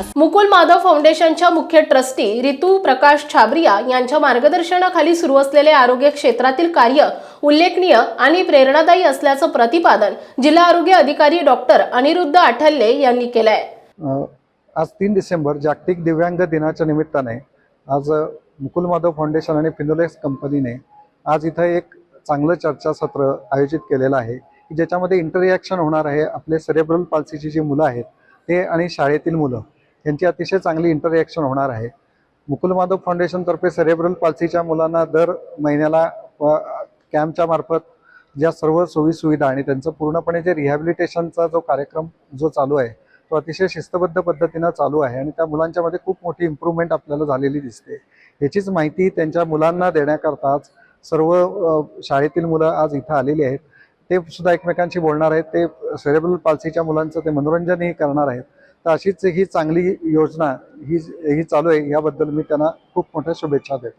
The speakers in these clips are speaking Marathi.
विकास मुकुल माधव फाउंडेशनच्या मुख्य ट्रस्टी रितू प्रकाश छाबरिया यांच्या मार्गदर्शनाखाली सुरू असलेले आरोग्य क्षेत्रातील कार्य उल्लेखनीय आणि प्रेरणादायी असल्याचं प्रतिपादन जिल्हा आरोग्य अधिकारी डॉक्टर अनिरुद्ध आठल्ले यांनी केलं आहे आज तीन डिसेंबर जागतिक दिव्यांग दिनाच्या निमित्ताने आज मुकुल माधव फाउंडेशन आणि फिनोलेक्स कंपनीने आज इथं एक चांगलं चर्चासत्र आयोजित केलेलं आहे की ज्याच्यामध्ये इंटरॅक्शन होणार आहे आपले सेरेब्रल पाल्सीची जी मुलं आहेत ते आणि शाळेतील मुलं. यांची अतिशय चांगली इंटरॅक्शन होणार आहे. मुकुल माधव फाउंडेशनतर्फे सेरेब्रल पाल्सीच्या मुलांना दर महिन्याला कॅम्पच्या मार्फत ज्या सर्व सोयीसुविधा आणि त्यांचं पूर्णपणे जे रिहॅबिलिटेशनचा जो कार्यक्रम जो चालू आहे तो अतिशय शिस्तबद्ध पद्धतीनं चालू आहे आणि त्या मुलांच्यामध्ये खूप मोठी इम्प्रूव्हमेंट आपल्याला झालेली दिसते. याचीच माहिती त्यांच्या मुलांना देण्याकरताच सर्व शाळेतील मुलं आज इथं आलेली आहेत. ते सुद्धा एकमेकांशी बोलणार आहेत. ते सेरेब्रल पाल्सीच्या मुलांचं ते मनोरंजनही करणार आहेत. तर अशीच ही चांगली योजना ही ही चालू आहे. याबद्दल मी त्यांना खूप मोठ्या शुभेच्छा देतो.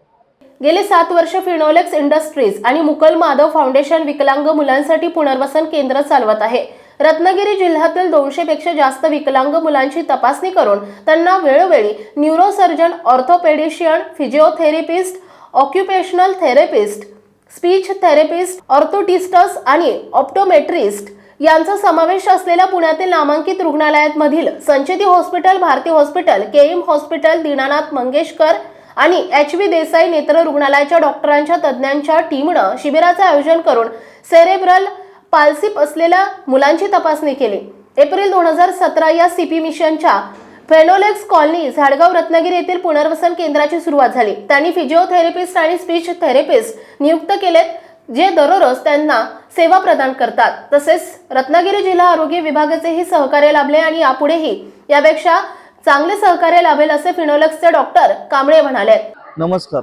गेले सात वर्ष फिनोलेक्स इंडस्ट्रीज आणि मुकल माधव फाउंडेशन विकलांग मुलांसाठी पुनर्वसन केंद्र चालवत आहे. रत्नागिरी जिल्ह्यातील दोनशे पेक्षा जास्त विकलांग मुलांची तपासणी करून त्यांना वेळोवेळी neurosurgeon orthopaedician physiotherapist occupational therapist speech therapist orthotists आणि ऑप्टोमेट्रिस्ट यांचा समावेश असलेल्या पुण्यातील नामांकित रुग्णालयांमधील Sancheti hospital Bharati hospital KEM hospital Dinanath Mangeshkar आणि एच व्ही देसाई नेत्र रुग्णालयाच्या डॉक्टरांच्या तज्ज्ञांच्या टीमनं शिबिराचं आयोजन करून सेरेब्रल पाल्सिप असलेल्या मुलांची तपासणी केली. एप्रिल दोन हजार सतरा या सीपी मिशनच्या फेनोलेक्स कॉलनी झाडगाव रत्नागिरी येथील पुनर्वसन केंद्राची सुरुवात झाली. त्यांनी फिजिओथेरपिस्ट आणि स्पीच थेरपिस्ट नियुक्त केलेत. जे दररोज त्यांना सेवा प्रदान करतात तसेच रत्नागिरी जिल्हा आरोग्य विभागाचेही सहकार्य लाभले आणि यापुढेही यापेक्षा चांगले सहकार्य लाभेल असे फिनोलक्सचे डॉक्टर कांबळे म्हणाले. नमस्कार.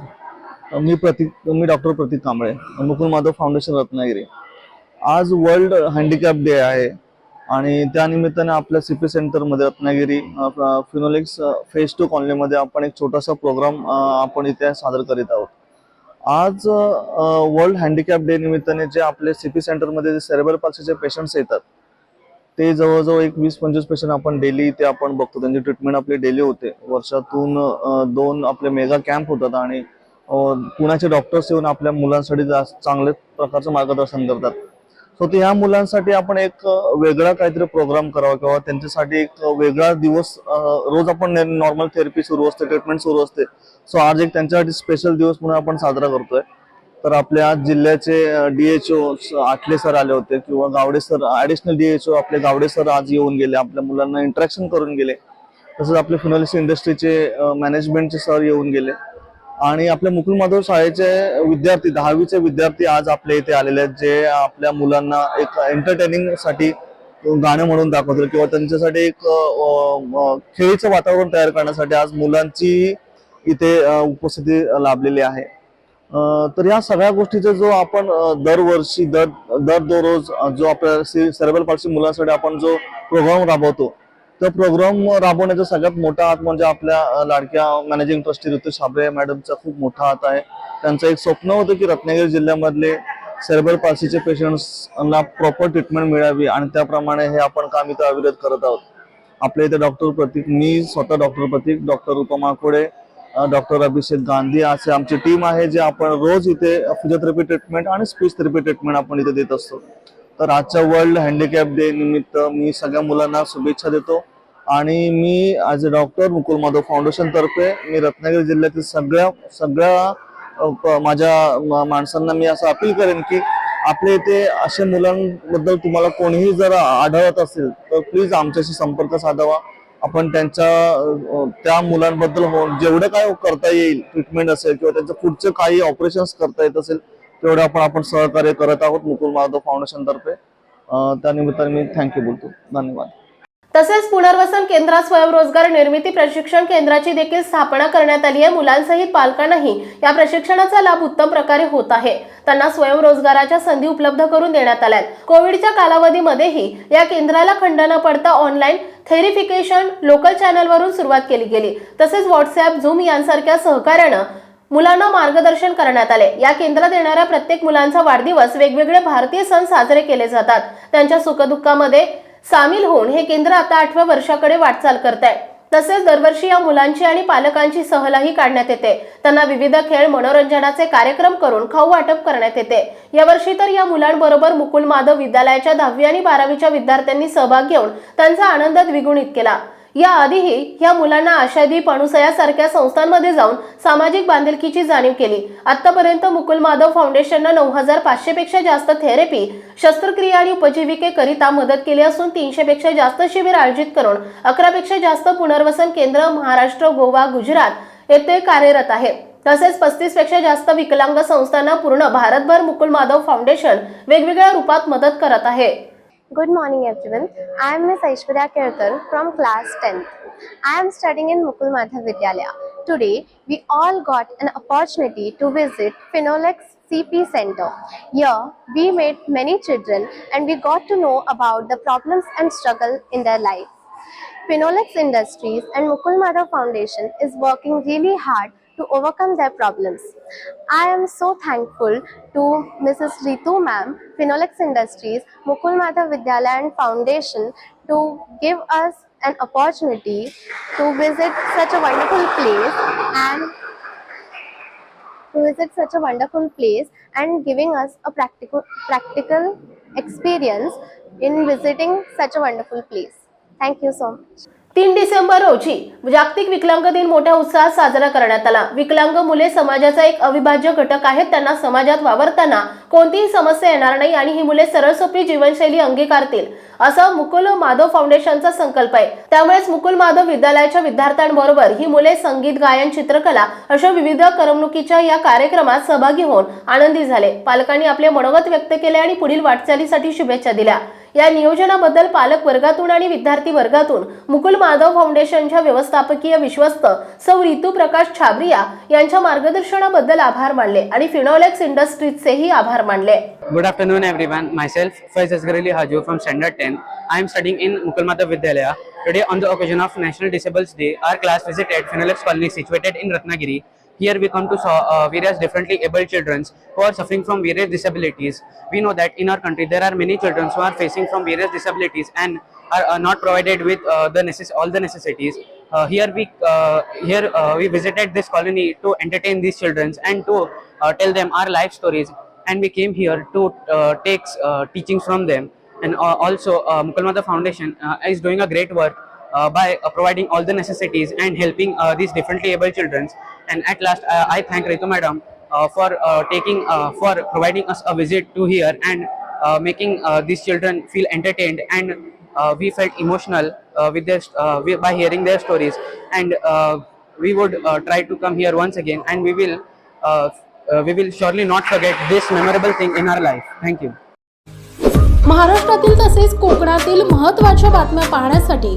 मी प्रतीक मी डॉक्टर प्रतीक कांबळे मुकुल माधव फाउंडेशन रत्नागिरी. आज वर्ल्ड हँडिकॅप डे आहे आणि त्यानिमित्ताने आपल्या सी पी सेंटरमध्ये रत्नागिरी अ, फिनोलेक्स फेज टू कॉलनीमध्ये आपण एक छोटासा प्रोग्राम आपण इथे सादर करीत आहोत. आज वर्ल्ड हँडिकॅप डे निमित्ताने जे आपले सी पी सेंटरमध्ये जे सेरेबल पार्सीचे पेशंट्स येतात ते जवळजवळ एक वीस पंचवीस पेशंट आपण डेली ते आपण बघतो. त्यांची ट्रीटमेंट आपली डेली होते. वर्षातून दोन आपले मेगा कॅम्प होतात आणि पुण्याचे डॉक्टर्स येऊन आपल्या मुलांसाठी जास्त चांगल्या प्रकारचं मार्गदर्शन करतात. सो ते ह्या मुलांसाठी आपण एक वेगळा काहीतरी प्रोग्राम करावा किंवा त्यांच्यासाठी एक वेगळा दिवस रोज आपण नॉर्मल थेरपी सुरू असते ट्रीटमेंट सुरू असते. सो आज एक त्यांच्यासाठी स्पेशल दिवस म्हणून आपण साजरा करतोय. तर आपल्या आज जिल्ह्याचे डीएचओ आठले सर आले होते किंवा गावडे सर ऍडिशनल डीएचओ आपले गावडे सर आज येऊन गेले आपल्या मुलांना इंटरॅक्शन करून गेले. तसंच आपले फिनोलिस इंडस्ट्रीचे मॅनेजमेंटचे सर येऊन गेले. आणि आपल्या मुकुल माधव शाळेचे विद्यार्थी दहावीचे विद्यार्थी आज आपल्या इथे आलेले आहेत जे आपल्या मुलांना एक एंटरटेनिंगसाठी गाणं म्हणून दाखवतील किंवा त्यांच्यासाठी एक खेळीचं वातावरण तयार करण्यासाठी आज मुलांची इथे उपस्थिती लाभलेली आहे. तर या सगळ्या गोष्टीचा जो आपण दरवर्षी दर दर दररोज जो आपल्या सेरेबल पार्टी मुलांसाठी आपण जो प्रोग्राम राबवतो तर प्रोग्राम राबवण्याचा सगळ्यात मोठा हात म्हणजे आपल्या लाडक्या मॅनेजिंग ट्रस्टी ऋतू छाबरे मॅडमचा खूप मोठा हात आहे. त्यांचं एक स्वप्न होतं की रत्नागिरी जिल्ह्यामधले सेरेबल पासीचे पेशंट्सना प्रॉपर ट्रीटमेंट मिळावी आणि त्याप्रमाणे हे आपण काम इथं अविरत करत आहोत. आपल्या इथे डॉक्टर प्रतीक मी स्वतः डॉक्टर प्रतीक डॉक्टर रुपमा कोडे डॉक्टर अभिषेक गांधी असे आमची टीम आहे जे आपण रोज इथे फिजिओथेरपी ट्रीटमेंट आणि स्पीच थेरपी ट्रीटमेंट आपण इथे देत असतो. तर आजच्या वर्ल्ड हँडिकॅप डे निमित्त मी सगळ्या मुलांना शुभेच्छा देतो. आणि मी as a doctor Mukul Madhav foundation तर्फे मी रत्नागिरी जिल्ह्यातील सगळ्या सगळ्या प- माझ्या माणसांना मी असं अपील करेन की आपल्या इथे असे मुलांबद्दल तुम्हाला कोणीही जर आढळत असेल तर प्लीज आमच्याशी संपर्क साधावा. आपण त्यांच्या त्या मुलांबद्दल हो जेवढं काय करता येईल ट्रीटमेंट असेल किंवा त्यांचं पुढचं काही ऑपरेशन्स करता येत असेल तेवढं आपण आपण सहकार्य करत आहोत मुकुल माधव फाउंडेशन तर्फे. त्यानिमित्ताने मी थँक्यू बोलतो. धन्यवाद. तसेच पुनर्वसन केंद्रात स्वयंरोजगार निर्मिती प्रशिक्षण केंद्राची देखील स्थापना करण्यात आली आहे. मुलांसहित पालकांनाही या प्रशिक्षणाचा लाभ उत्तम प्रकारे होत आहे. त्यांना स्वयंरोजगाराच्या संधी उपलब्ध करून देण्यात आल्या कोविडच्या कालावधीमध्येही या केंद्राला खंड न पडता ऑनलाईन थेरिफिकेशन लोकल चॅनलवरून सुरुवात केली गेली. तसेच व्हॉट्सअप झूम यांसारख्या सहकार्यानं मुलांना मार्गदर्शन करण्यात आले. या केंद्रात येणाऱ्या प्रत्येक मुलांचा वाढदिवस वेगवेगळे भारतीय सण साजरे केले जातात. त्यांच्या सुखदुःखामध्ये सामील होऊन हे केंद्र आता आठव्या वर्षाकडे वाटचाल करत आहे तसेच दरवर्षी या मुलांची आणि पालकांची सहलही काढण्यात येते. त्यांना विविध खेळ मनोरंजनाचे कार्यक्रम करून खाऊ वाटप करण्यात येते. यावर्षी तर या मुलांबरोबर मुकुल माधव विद्यालयाच्या दहावी आणि बारावीच्या विद्यार्थ्यांनी सहभाग घेऊन त्यांचा आनंद द्विगुणित केला. याआधीही या मुलांना आशादीप अनुसयासारख्या संस्थांमध्ये जाऊन सामाजिक बांधिलकीची जाणीव केली. आतापर्यंत मुकुल माधव फाउंडेशननं नऊ हजार पाचशे पेक्षा जास्त थेरपी शस्त्रक्रिया आणि उपजीविकेकरिता मदत केली असून तीनशे पेक्षा जास्त शिबिर आयोजित करून अकरा पेक्षा जास्त पुनर्वसन केंद्र महाराष्ट्र गोवा गुजरात येथे कार्यरत आहे. तसेच पस्तीसपेक्षा जास्त विकलांग संस्थांना पूर्ण भारतभर मुकुल माधव फाउंडेशन वेगवेगळ्या रूपात मदत करत आहे. Good morning, everyone. I am Ms. Aishwarya Kirtar from class 10th. I am studying in Mukul Madhav Vidyalaya. Today, we all got an opportunity to visit Phenolics CP Center. Here, we met many children and we got to know about the problems and struggle in their life. Phenolics Industries and Mukul Madhav Foundation is working really hard to overcome their problems. I am so thankful to Mrs. Ritu Ma'am, Phenolics Industries, Mukul Madhav Vidyalaya and Foundation to give us an opportunity to visit such a wonderful place and to visit such a wonderful place and giving us a practical practical experience in visiting such a wonderful place. Thank you so much. तीन डिसेंबर रोजी जागतिक विकलांग दिन मोठ्या उत्साहात साजरा करण्यात आला. विकलांग मुले समाजाचा एक अविभाज्य घटक आहेत. त्यांना समाजात वावरताना कोणतीही समस्या येणार नाही आणि ही मुले सरळ सोपी जीवनशैली अंगीकारतील असा मुकुल माधव फाउंडेशनचा संकल्प आहे. त्यामुळेच मुकुल माधव विद्यालयाच्या विद्यार्थ्यांबरोबर ही मुले संगीत गायन चित्रकला अशा विविध करमणुकीच्या या कार्यक्रमात सहभागी होऊन आनंदी झाले. पालकांनी आपले मनोगत व्यक्त केले आणि पुढील वाटचालीसाठी शुभेच्छा दिल्या. या नियोजनाबद्दल पालक वर्गातून आणि विद्यार्थी वर्गातून मुकुल माधव फाउंडेशनच्या व्यवस्थापकीय विश्वस्त सौ ऋतू प्रकाश छाबरिया यांच्या मार्गदर्शनाबद्दल आभार मानले आणि फिनोलेक्स इंडस्ट्रीजचेही आभार मानले. Good afternoon everyone myself Faiz Azgar Ali from standard ten I am studying in Mukul Madhav Vidyalaya today on the occasion of national disables day our class visited Finolex colony situated in Ratnagiri Here we come to uh, various differently able children who are suffering from various disabilities. We know that in our country there are many children who are facing from various disabilities and are uh, not provided with uh, the necess- all the necessities. Uh, here we uh, here uh, we visited this colony to entertain these children and to uh, tell them our life stories. And we came here to uh, take uh, teachings from them. And uh, also, uh, Mukalmada Foundation uh, is doing a great work by uh, providing all the necessities and helping uh, these differently able children. And at last, uh, I thank Ritu Madam uh, for uh, taking uh, for providing us a visit to here and uh, making uh, these children feel entertained and uh, we felt emotional uh, with their uh, we- by hearing their stories and uh, we would uh, try to come here once again and we will uh, uh, we will surely not forget this memorable thing in our life thank you महाराष्ट्रातील तसेच कोकणातील महत्त्वाच्या बातम्या पाहण्यासाठी